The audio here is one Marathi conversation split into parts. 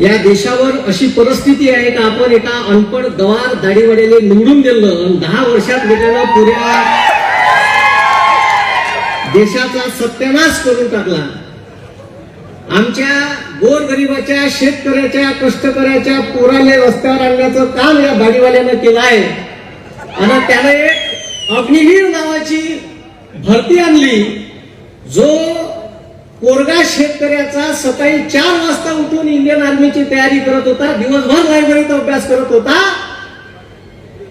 या देशावर अशी परिस्थिती आहे का? आपण एका अनपण गवार दाढीवाड्याला निवडून दिलं आणि दहा वर्षात गेल्यानं पुऱ्या देशाचा सत्यानाश करून टाकला. आमच्या गोरगरिबाच्या शेतकऱ्याच्या कष्टकऱ्याच्या पोराले रस्त्यावर आणण्याचं काम या दाढीवाल्यानं केलं आहे. आणि त्याने एक अग्निवीर नावाची भरती आणली. जो पोरगा शेतकऱ्याचा सकाळी चार वाजता उठून इंडियन आर्मीची तयारी करत होता दिवसभर लायब्ररीत अभ्यास करत होता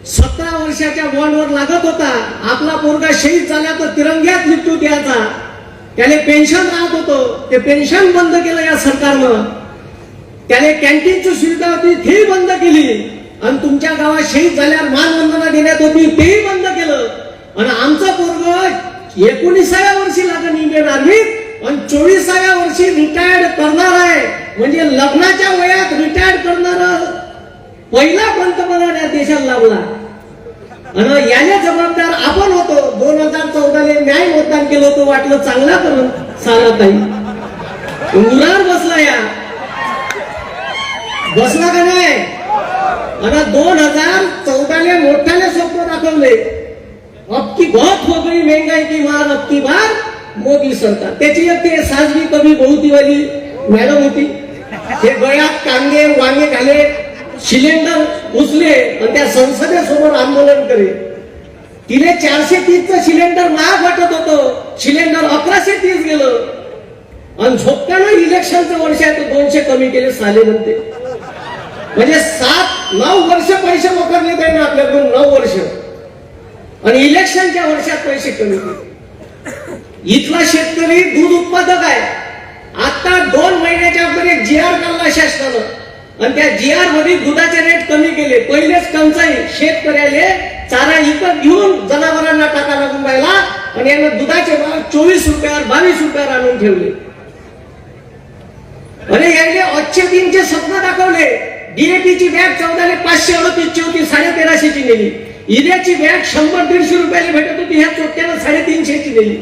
सतरा वर्षाच्या बॉन्डवर लागत होता. आपला पोरगा शहीद झाला तर तिरंग्यात मृत्यू द्यायचा. त्याने पेन्शन राहत होतं. ते पेन्शन बंद केलं या सरकारनं. त्याने कॅन्टीनची सुविधा होती ती बंद केली. आणि तुमच्या गावात शहीद झाल्यावर मानवंदना देण्यात होती तेही बंद केलं. आणि आमचं पोरग एकोणीसाव्या वर्षी लागण इंडियन आर्मीत. आणि चोवीसाव्या वर्षी रिटायर्ड करणार आहे. म्हणजे लग्नाच्या वयात रिटायर्ड करणार पहिला पंतप्रधान या देशाला लाभला आणि याने जबाबदार आपण होतो. दोन हजार चौदाले न्याय मतदान केलं होतं वाटलं चांगला करून सारा ताई. उरार बसला या. बसला का नाही? आणि दोन हजार चौदाले मोठ्याने स्वप्न दाखवले. अब की बहुत हो गई महंगाई की मार अब की बार मोदी सरकार. त्याची एक ते साजवी कवी बहुतीवाली मॅडम होती. हे गळ्यात कांदे वांगे घाले सिलेंडर उचले आणि त्या संसदेसमोर आंदोलन करे. तिने चारशे तीसचं सिलेंडर महाग वाटत होतं. सिलेंडर अकराशे तीस गेलं. आणि झोपताना इलेक्शनचं वर्ष आहे तर दोनशे कमी केले साले म्हणते. म्हणजे सात नऊ वर्ष पैसे वापरले त्याने आपल्याकडून नऊ वर्ष. आणि इलेक्शनच्या वर्षात पैसे कमी केले. इथला शेतकरी दूध उत्पादक आहे. आता दोन महिन्याच्या अगोदर एक जी आर काढला शासनानं. आणि त्या जी आरमध्ये दुधाचे रेट कमी केले. पहिलेच टंचाई शेतकऱ्याले चारा विकत घेऊन जनावरांना टाका लागून राहिला आणि यानं दुधाचे भाव चोवीस रुपयावर बावीस रुपयावर आणून ठेवले. अरे याने अच्छे दिनचे स्वप्न दाखवले. डीएटीची बॅग चौदाले पाचशे अडतीसची होती साडे तेराशेची नेली. इद्याची बॅग शंभर दीडशे रुपयाला भेटत होती ह्या चोट्यानं साडेतीनशेची नेली.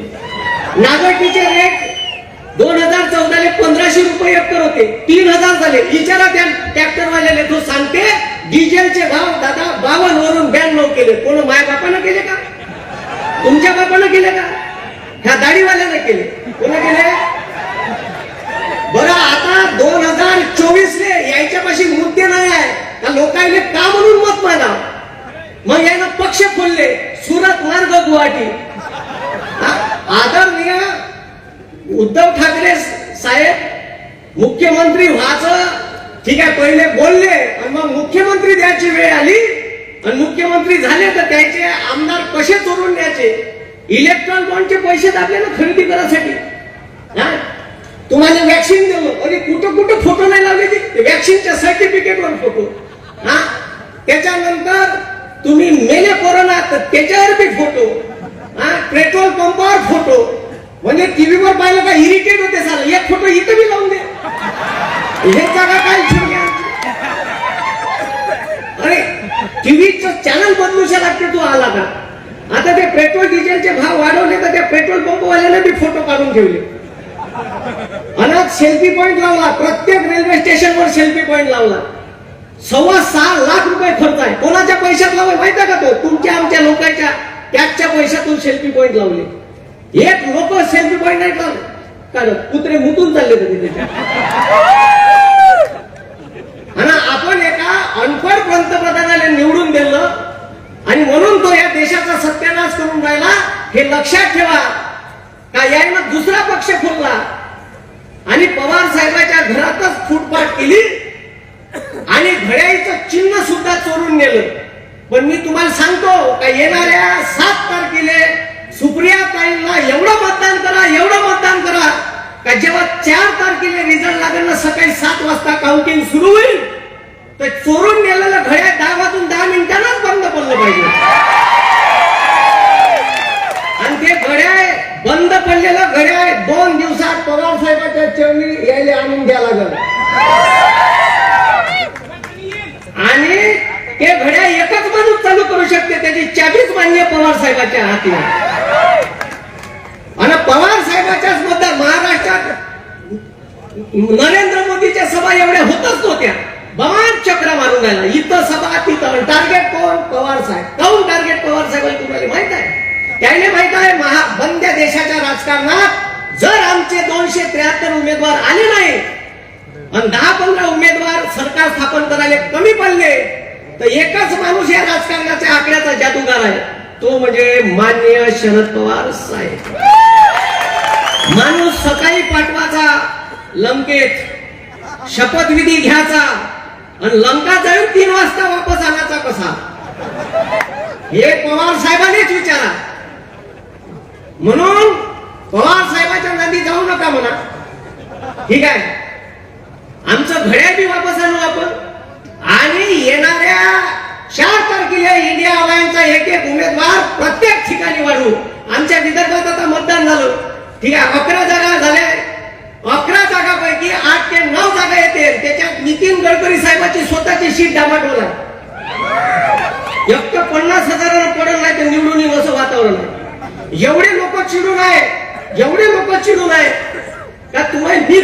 नागरिकीचे रेट दोन हजार चौदाले पंधराशे रुपये एकर होते. तीन हजार झाले. विचारा त्या ट्रॅक्टरवाल्याने तो सांगते डिझेलचे भाव दादा बावन्न वरून ब्याण्णव केले. कोण माय बापानं केले का? तुमच्या बापानं केले का? ह्या दाढीवाल्यानं केले. कोण केले? बरं आता दोन हजार चोवीस ले यायच्यापाशी मुद्दे नाही आहे. लोकांनी का म्हणून मत मागा मग यानं पक्ष खोलले. सुरत मार्ग गुवाहाटी. आदरणीय उद्धव ठाकरे साहेब मुख्यमंत्री व्हायचं ठीक आहे पहिले बोलले आणि मग मुख्यमंत्री द्यायची वेळ आली आणि मुख्यमंत्री झाले तर त्याचे आमदार कसे चोरून द्यायचे? इलेक्ट्रॉन बॉन्डचे पैसे दाबले ना खरेदी करायसाठी. हा? तुम्हाला वॅक्सिन दिलं अरे कुठं कुठं फोटो नाही लावले ते वॅक्सिनच्या सर्टिफिकेटवर फोटो हा? त्याच्यानंतर तुम्ही मेले कोरोना तर त्याच्यावर बी फोटो पेट्रोल पंपावर फोटो. म्हणजे टीव्हीवर पाहिलं का इरिटेट होते सारा एक फोटो इथं बी लावून दे. हे जागा काय अरे टीव्हीचं चॅनल बदलूशा लागते तू आला का आता ते पेट्रोल डिझेलचे भाव वाढवले तर त्या पेट्रोल पंपवाल्याने बी फोटो काढून ठेवले. अनाथ सेल्फी पॉइंट लावला. प्रत्येक रेल्वे स्टेशनवर सेल्फी पॉइंट लावला. सव्वा सहा लाख रुपये खर्च आहे. कोणाच्या पैशात लावाय माहिती आहे का तो? तुमच्या आमच्या लोकांच्या. त्याच्या पैशातून सेल्फी पॉईंट लावले. एक लोक सेल्फी पॉईंट नाही लावले कारण कुत्रे मुतून चालले होते त्याच्या आणि आपण एका अनपढ पंतप्रधानाला निवडून दिलं आणि म्हणून तो या देशाचा सत्यानाश करून राहिला हे लक्षात ठेवा. का यानं दुसरा पक्ष खोलला आणि पवार साहेबाच्या घरातच फुटपाट केली. आणि घड्याळीचं चिन्ह सुद्धा चोरून नेलं. पण मी तुम्हाला सांगतो का येणाऱ्या सात तारखेला सुप्रिया ताईंना एवढं मतदान करा एवढं मतदान करा का जेव्हा चार तारखेला रिझल्ट लागेल ना सकाळी सात वाजता काउंटिंग सुरू होईल तर चोरून गेलेलं घड्याळ दहा वाजून दहा मिनिटांनाच बंद पडलं पाहिजे. आणि ते घड्याळ बंद पडलेलं घड्याळ दोन दिवसात पवार साहेबाच्या चरणी यायला आणून द्या लागल. हे घड्या एकच माणूस चालू करू शकते त्याची चाबीच मान्य पवार साहेबाच्या हाती. आणि पवार साहेबाच्याच मतदार महाराष्ट्रात नरेंद्र मोदीच्या सभा सभा एवढ्या होतच नव्हत्या. बवान चक्र मारून राहिला. इथं सभा तिथं टार्गेट कोण? पवार साहेब. काऊन टार्गेट पवार साहेब तुम्हाला माहीत आहे? त्याने माहीत आहे महा बंद देशाच्या राजकारणात जर आमचे दोनशे त्र्याहत्तर उमेदवार आले नाही आणि दहा पंधरा उमेदवार सरकार स्थापन करायला कमी पडले तर एकच माणूस या राजकारणाच्या आकड्याचा जादूगार आहे. तो म्हणजे मान्य शरद पवार साहेब. माणूस सकाळी पाठवाचा लंकेत शपथविधी घ्यायचा आणि लंका जाऊन तीन वाजता वापस आणायचा कसा? हे पवार साहेबांनीच विचारा. म्हणून पवार साहेबाच्या नदी जाऊ नका म्हणा. ठीक आहे. आमचं घड्या बी वापस आणू आपण आणि येणाऱ्या चार तारखेला इंडिया अलायन्सचा एक एक उमेदवार प्रत्येक ठिकाणी वाढू आमच्या विदर्भात आता मतदान झालं ठीक आहे अकरा जागा झाल्या. अकरा जागापैकी आठ ते नऊ जागा येतील. त्याच्यात नितीन गडकरी साहेबांची स्वतःची शीट डामाटोल आहे एक तर पन्नास हजाराला पडत नाही तर निवडून येईल असं वातावरण आहे. एवढे लोक चिडून आहे एवढे लोक चिडून आहे का तुम्हाला मी